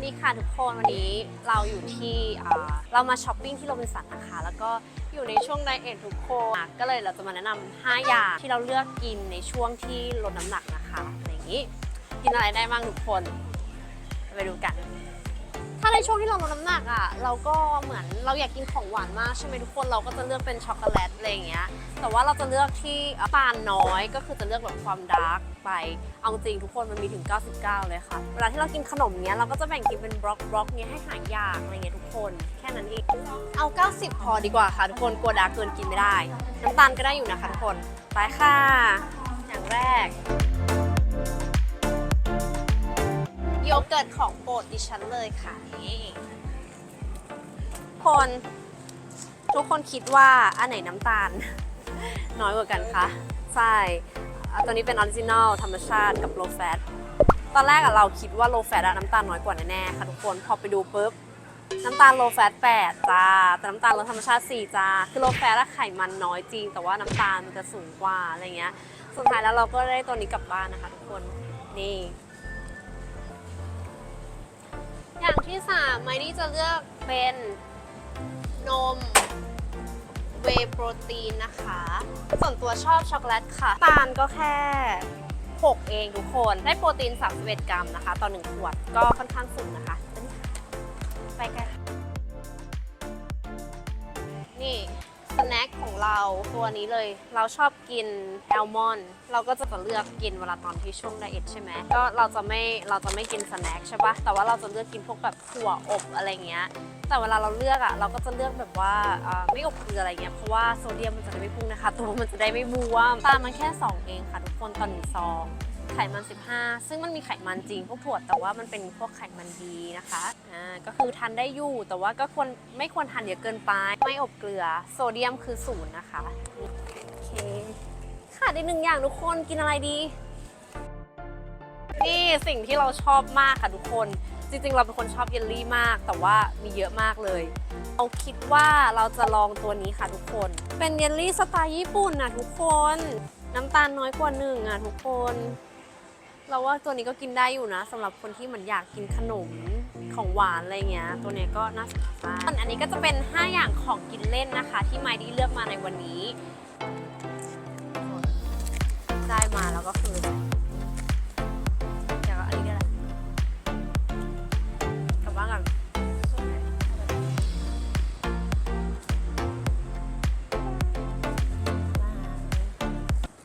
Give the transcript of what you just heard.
วัสดีค่ะทุกคนวันนี้เราอยู่ที่เรามาช้อปปิ้งที่โรบินสันนะคะ แล้วก็อยู่ในช่วงไดเอททุกคนก็เลยเราจะมาแนะนำ5อย่างที่เราเลือกกินในช่วงที่ลดน้ำหนักนะคะอย่างนี้ กินอะไรได้บ้างทุกคน ไปดูกันาในช่วงที่เราลดน้ำหนักอะเราก็เหมือนเราอยากกินของหวานมากใช่ไหมทุกคนเราก็จะเลือกเป็นช็อกโกแลตอะไรอย่างเงี้ยแต่ว่าเราจะเลือกที่ปานน้อยก็คือจะเลือกแบบความดาร์กไปเอาจริงทุกคนมันมีถึง 99 เลยค่ะเวลาที่เรากินขนมเนี้ยเราก็จะแบ่งกินเป็นบล็อกบล็อกเนี้ยให้หายยากอะไรเงี้ยทุกคนแค่นั้นเองเอา 90 พอดีกว่าค่ะ ทุกคนกลัวดาร์กเกินกินไม่ได้น้ำตาลก็ได้อยู่นะคะทุกคนไปค่ะอย่างแรก โยเกิร์ตของโปรดดิฉันเลยค่ะนี่คนทุกคนคิดว่าอันไหนน้ำตาล น้อยกว่ากันคะใช่ตัวนี้เป็นออริจินอลธรรมชาติกับโลแฟตตอนแรกเราคิดว่าโลแฟตน้ำตาลน้อยกว่าแน่ๆค่ะทุกคนพอไปดูปุ๊บน้ำตาลโลแฟต8จ้า แต่น้ำตาลลดธรรมชาติ 4 จ้า คือโลแฟตอะไขมันน้อยจริง แต่ว่าน้ำตาลมันจะสูงกว่าอะไรเงี้ย สุดท้ายแล้วเราก็ได้ตัวนี้กลับบ้านนะคะทุกคน นี่ อย่างที่สามไมนี่จะเลือกเป็นนมเวโปรตีนนะคะ ส่วนตัวชอบช็อกโกแลตค่ะ ตาลก็แค่ 6 เองทุกคน ได้โปรตีน 31 กรัมนะคะ ต่อ 1 ขวด ก็ค่อนข้างสูงนะคะ ไปกันนี่ เราตัวนี้เลยเราชอบกินแอลมอนด์เราก็จะเลือกกินเวลาตอนที่ช่วงไดเอทใช่ไหมก็เราจะไม่เราจะไม่กินสแน็คใช่ปะแต่ว่าเราจะเลือกกินพวกแบบถั่วอบอะไรเงี้ยแต่เวลาเราเลือกอะเราก็จะเลือกแบบว่าไม่อบเกลืออะไรเงี้ยเพราะว่าโซเดียมมันจะได้ไม่พุ่งนะคะ ตัวมันจะได้ไม่บวมตามันแค่ 2 เองค่ะทุกคนต่อหนึ่งซอง ไขมัน 15 ซึ่งมันมีไขมันจริงพวกถั่วแต่ว่ามันเป็นพวกไขมันดีนะคะอ่าก็คือทานได้อยู่แต่ว่าก็ควรไม่ควรทานเยอะเกินไป ไม่อบเกลือ โซเดียมคือศูนย์นะคะโอเคขาดอีกหนึ่งอย่างทุกคนกินอะไรดี นี่สิ่งที่เราชอบมากค่ะทุกคนจริงๆ เราเป็นคนชอบเยลลี่มาก แต่ว่ามีเยอะมากเลยเราคิดว่าเราจะลองตัวนี้ค่ะทุกคน เป็นเยลลี่สไตล์ญี่ปุ่นนะทุกคน น้ำตาลน้อยกว่าหนึ่งอะทุกคน เราว่าตัวนี้ก็กินได้อยู่นะสำหรับคนที่เหมือนอยากกินขนมของหวานอะไรเงี้ย ตัวเนี้ยก็น่าสนใจอันนี้ก็จะเป็น 5 อย่างของกินเล่นนะคะ ที่ไมดี้เลือกมาในวันนี้